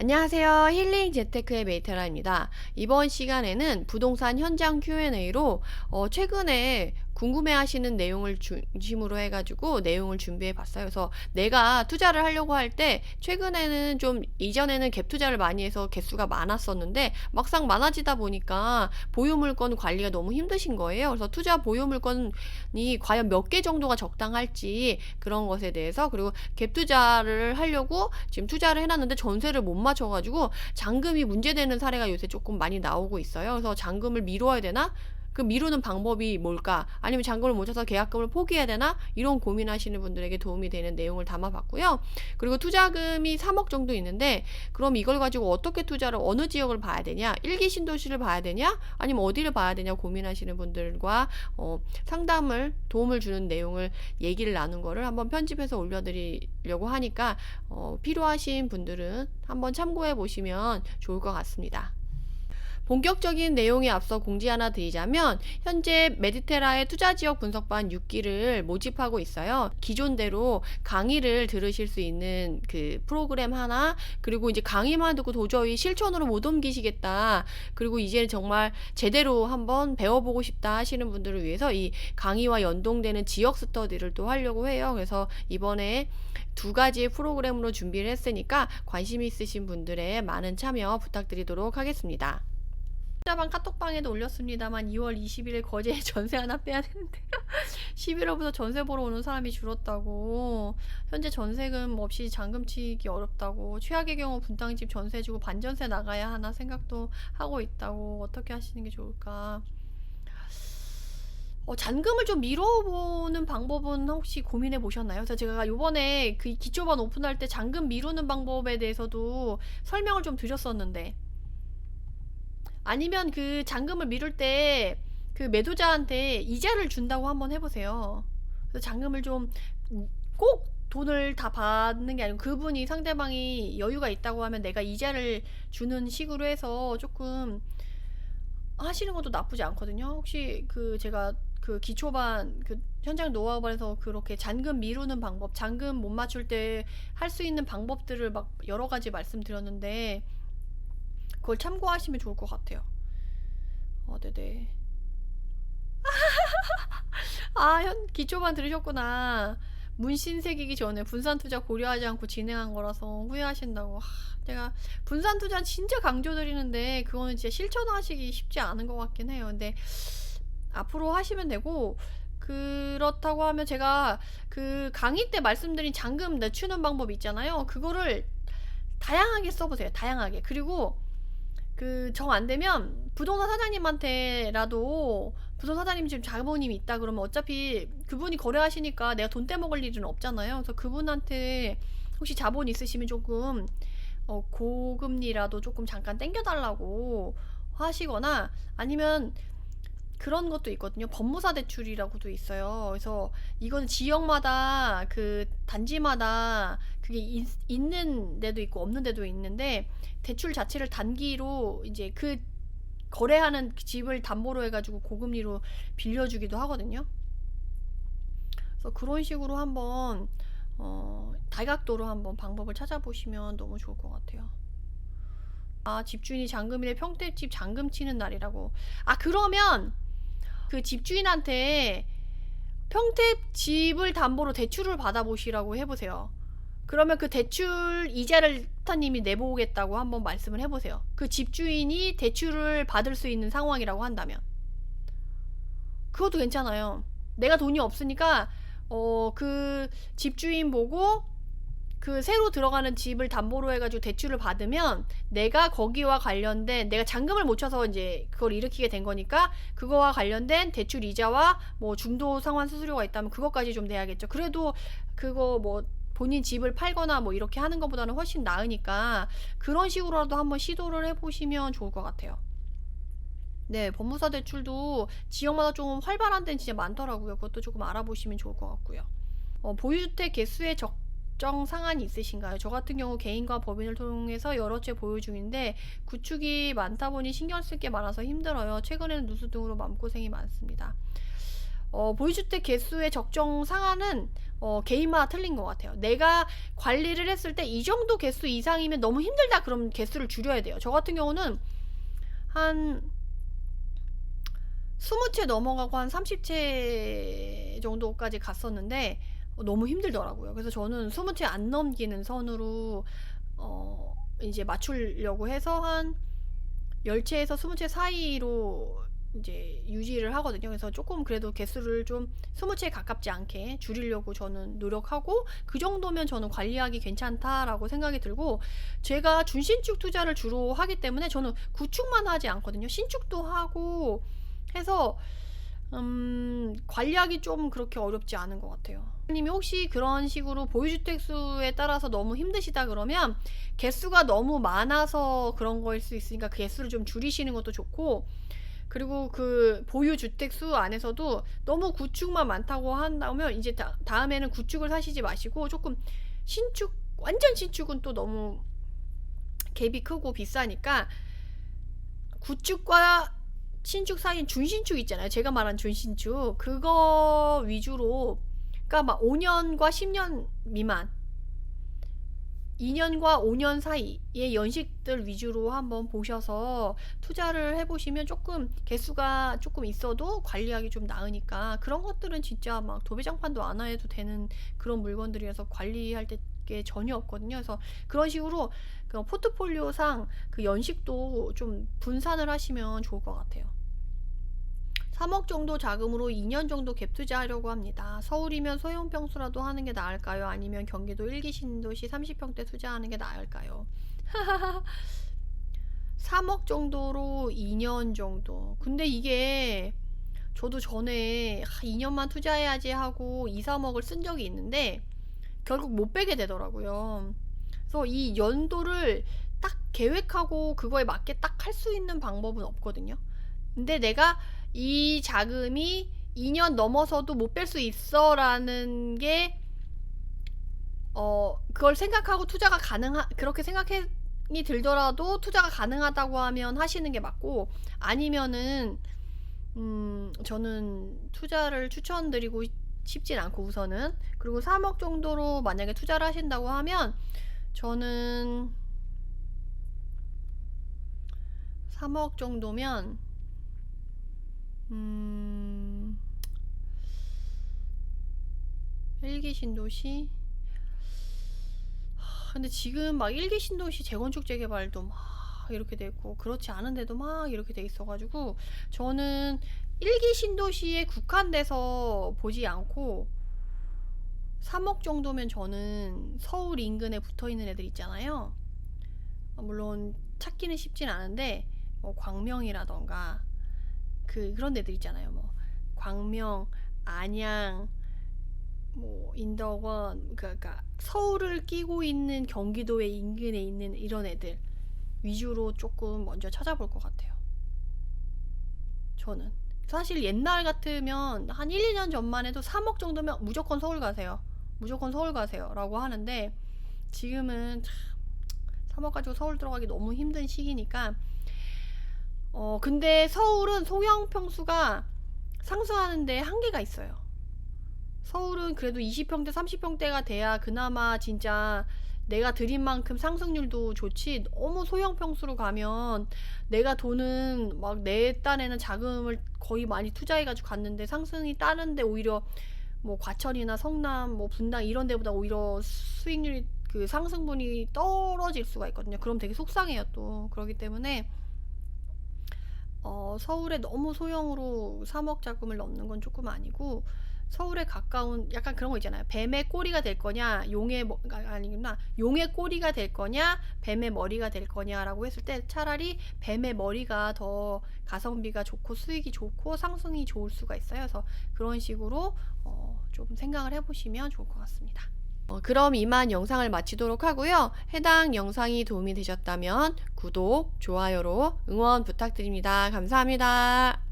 안녕하세요. 힐링 재테크의 메이테라입니다. 이번 시간에는 부동산 현장 Q&A로 어, 최근에 궁금해 하시는 내용을 중심으로 해가지고 내용을 준비해 봤어요. 그래서 내가 투자를 하려고 할 때 최근에는 좀 이전에는 갭 투자를 많이 해서 개수가 많았었는데 막상 많아지다 보니까 보유물건 관리가 너무 힘드신 거예요. 그래서 투자 보유물건이 과연 몇 개 정도가 적당할지 그런 것에 대해서 그리고 갭 투자를 하려고 지금 투자를 해놨는데 전세를 못 맞춰가지고 잔금이 문제되는 사례가 요새 조금 많이 나오고 있어요. 그래서 잔금을 미뤄야 되나? 그 미루는 방법이 뭘까? 아니면 잔금을 못 쳐서 계약금을 포기해야 되나? 이런 고민하시는 분들에게 도움이 되는 내용을 담아봤고요. 그리고 투자금이 3억 정도 있는데 그럼 이걸 가지고 어떻게 투자를 어느 지역을 봐야 되냐? 일기 신도시를 봐야 되냐? 아니면 어디를 봐야 되냐? 고민하시는 분들과 어, 상담을 도움을 주는 내용을 얘기를 나눈 거를 한번 편집해서 올려드리려고 하니까 어, 필요하신 분들은 한번 참고해 보시면 좋을 것 같습니다. 본격적인 내용에 앞서 공지 하나 드리자면 현재 메디테라의 투자 지역 분석반 6기를 모집하고 있어요. 기존대로 강의를 들으실 수 있는 그 프로그램 하나 그리고 이제 강의만 듣고 도저히 실천으로 못 옮기시겠다. 그리고 이제 정말 제대로 한번 배워보고 싶다 하시는 분들을 위해서 이 강의와 연동되는 지역 스터디를 또 하려고 해요. 그래서 이번에 두 가지의 프로그램으로 준비를 했으니까 관심 있으신 분들의 많은 참여 부탁드리도록 하겠습니다. 투자방 카톡방에도 올렸습니다만 2월 20일에 거제에 전세 하나 빼야 되는데 11월부터 전세 보러 오는 사람이 줄었다고. 현재 전세금 없이 잔금 치기 어렵다고. 최악의 경우 분당집 전세 주고 반전세 나가야 하나 생각도 하고 있다고. 어떻게 하시는 게 좋을까? 어, 잔금을 좀 미뤄보는 방법은 혹시 고민해 보셨나요? 제가 요번에 그 기초반 오픈할 때 잔금 미루는 방법에 대해서도 설명을 좀 드렸었는데 아니면 그 잔금을 미룰 때 그 매도자한테 이자를 준다고 한번 해보세요. 그래서 잔금을 좀 꼭 돈을 다 받는 게 아니고 그분이 상대방이 여유가 있다고 하면 내가 이자를 주는 식으로 해서 조금 하시는 것도 나쁘지 않거든요. 혹시 그 제가 그 기초반 그 현장 노하우반에서 그렇게 잔금 미루는 방법, 잔금 못 맞출 때 할 수 있는 방법들을 막 여러 가지 말씀드렸는데 그걸 참고하시면 좋을 것 같아요. 어, 네네. 아, 현 기초반 들으셨구나. 문신 새기기 전에 분산 투자 고려하지 않고 진행한 거라서 후회하신다고. 하, 내가 분산 투자 진짜 강조드리는데 그거는 진짜 실천하시기 쉽지 않은 것 같긴 해요. 근데 앞으로 하시면 되고 그렇다고 하면 제가 그 강의 때 말씀드린 잔금 늦추는 방법 있잖아요. 그거를 다양하게 써보세요. 다양하게. 그리고 그 정 안 되면 부동산 사장님한테라도 부동산 사장님 지금 자본님이 있다 그러면 어차피 그분이 거래하시니까 내가 돈 떼먹을 일은 없잖아요. 그래서 그분한테 혹시 자본 있으시면 조금 어, 고금리라도 조금 잠깐 땡겨달라고 하시거나 아니면 그런 것도 있거든요. 법무사 대출이라고도 있어요. 그래서 이거는 지역마다 그 단지마다 그게 있, 있는 데도 있고 없는 데도 있는데 대출 자체를 단기로 이제 그 거래하는 집을 담보로 해가지고 고금리로 빌려주기도 하거든요. 그래서 그런 식으로 한번 어, 다각도로 한번 방법을 찾아보시면 너무 좋을 것 같아요. 아, 집주인이 잔금일에 평택집 잔금 치는 날이라고. 아, 그러면 그 집주인한테 평택 집을 담보로 대출을 받아보시라고 해보세요. 그러면 그 대출 이자를 스타님이 내보겠다고 한번 말씀을 해보세요. 그 집주인이 대출을 받을 수 있는 상황이라고 한다면. 그것도 괜찮아요. 내가 돈이 없으니까, 어, 그 집주인 보고 그 새로 들어가는 집을 담보로 해가지고 대출을 받으면 내가 거기와 관련된 내가 잔금을 못 쳐서 이제 그걸 일으키게 된 거니까 그거와 관련된 대출 이자와 뭐 중도 상환 수수료가 있다면 그것까지 좀 내야겠죠. 그래도 그거 뭐 본인 집을 팔거나 뭐 이렇게 하는 것보다는 훨씬 나으니까 그런 식으로라도 한번 시도를 해보시면 좋을 것 같아요. 네, 법무사 대출도 지역마다 좀 활발한 데는 진짜 많더라고요. 그것도 조금 알아보시면 좋을 것 같고요. 어, 보유주택 개수의 적 특정 상한이 있으신가요? 저 같은 경우 개인과 법인을 통해서 여러 채 보유 중인데 구축이 많다 보니 신경 쓸 게 많아서 힘들어요. 최근에는 누수 등으로 마음고생이 많습니다. 어, 보유주택 개수의 적정 상한은 어, 개인마다 틀린 것 같아요. 내가 관리를 했을 때 이 정도 개수 이상이면 너무 힘들다 그럼 개수를 줄여야 돼요. 저 같은 경우는 한 20채 넘어가고 한 30채 정도까지 갔었는데 어, 너무 힘들더라고요. 그래서 저는 20채 안 넘기는 선으로 어, 이제 맞추려고 해서 한 10채에서 20채 사이로 이제 유지를 하거든요. 그래서 조금 그래도 개수를 좀 20채에 가깝지 않게 줄이려고 저는 노력하고 그 정도면 저는 관리하기 괜찮다라고 생각이 들고 제가 준신축 투자를 주로 하기 때문에 저는 구축만 하지 않거든요. 신축도 하고 해서 음, 관리하기 좀 그렇게 어렵지 않은 것 같아요. 님이 혹시 그런 식으로 보유주택 수에 따라서 너무 힘드시다 그러면 개수가 너무 많아서 그런 거일 수 있으니까 그 개수를 좀 줄이시는 것도 좋고 그리고 그 보유 주택 수 안에서도 너무 구축만 많다고 한다면 이제 다, 다음에는 구축을 사시지 마시고 조금 신축 완전 신축은 또 너무 갭이 크고 비싸니까 구축과 신축 사이인 준신축 있잖아요. 제가 말한 준신축 그거 위주로 그러니까 막 5년과 10년 미만 2년과 5년 사이의 연식들 위주로 한번 보셔서 투자를 해보시면 조금 개수가 조금 있어도 관리하기 좀 나으니까 그런 것들은 진짜 막 도배장판도 안 해도 되는 그런 물건들이라서 관리할 때게 전혀 없거든요. 그래서 그런 식으로 그 포트폴리오상 그 연식도 좀 분산을 하시면 좋을 것 같아요. 3억 정도 자금으로 2년 정도 갭 투자하려고 합니다. 서울이면 소형 평수라도 하는 게 나을까요? 아니면 경기도 1기 신도시 30평대 투자하는 게 나을까요? 3억 정도로 2년 정도. 근데 이게 저도 전에 2년만 투자해야지 하고 2, 3억을 쓴 적이 있는데 결국 못 빼게 되더라고요. 그래서 이 연도를 딱 계획하고 그거에 맞게 딱 할 수 있는 방법은 없거든요. 근데 내가 이 자금이 2년 넘어서도 못 뺄 수 있어 라는 게 어, 그걸 생각하고 투자가 가능하, 그렇게 생각이 들더라도 투자가 가능하다고 하면 하시는 게 맞고, 아니면은, 음, 저는 투자를 추천드리고 싶진 않고 우선은. 그리고 3억 정도로 만약에 투자를 하신다고 하면, 저는 3억 정도면, 음, 일기 신도시 하, 근데 지금 막 일기 신도시 재건축 재개발도 막 이렇게 되고 그렇지 않은데도 막 이렇게 돼 있어가지고 저는 일기 신도시에 국한돼서 보지 않고 3억 정도면 저는 서울 인근에 붙어 있는 애들 있잖아요. 어, 물론 찾기는 쉽진 않은데 뭐 광명이라던가 그 그런 데들 있잖아요. 뭐 광명, 안양, 뭐 인덕원, 그러니까 서울을 끼고 있는 경기도의 인근에 있는 이런 애들 위주로 조금 먼저 찾아볼 것 같아요. 저는 사실 옛날 같으면 한 1, 2년 전만 해도 3억 정도면 무조건 서울 가세요. 무조건 서울 가세요라고 하는데 지금은 참 3억 가지고 서울 들어가기 너무 힘든 시기니까 어, 근데 서울은 소형 평수가 상승하는데 한계가 있어요. 서울은 그래도 20평대, 30평대가 돼야 그나마 진짜 내가 들인 만큼 상승률도 좋지. 너무 소형 평수로 가면 내가 돈은 막 내 딴에는 자금을 거의 많이 투자해가지고 갔는데 상승이 따는데 오히려 뭐 과천이나 성남, 뭐 분당 이런 데보다 오히려 수익률이 그 상승분이 떨어질 수가 있거든요. 그럼 되게 속상해요 또. 그렇기 때문에 어, 서울에 너무 소형으로 3억 자금을 넣는 건 조금 아니고 서울에 가까운 약간 그런 거 있잖아요. 뱀의 꼬리가 될 거냐, 용의 머, 아, 아니구나. 용의 꼬리가 될 거냐, 뱀의 머리가 될 거냐라고 했을 때 차라리 뱀의 머리가 더 가성비가 좋고 수익이 좋고 상승이 좋을 수가 있어요. 그래서 그런 식으로 어, 좀 생각을 해보시면 좋을 것 같습니다. 어, 그럼 이만 영상을 마치도록 하고요. 해당 영상이 도움이 되셨다면 구독, 좋아요로 응원 부탁드립니다. 감사합니다.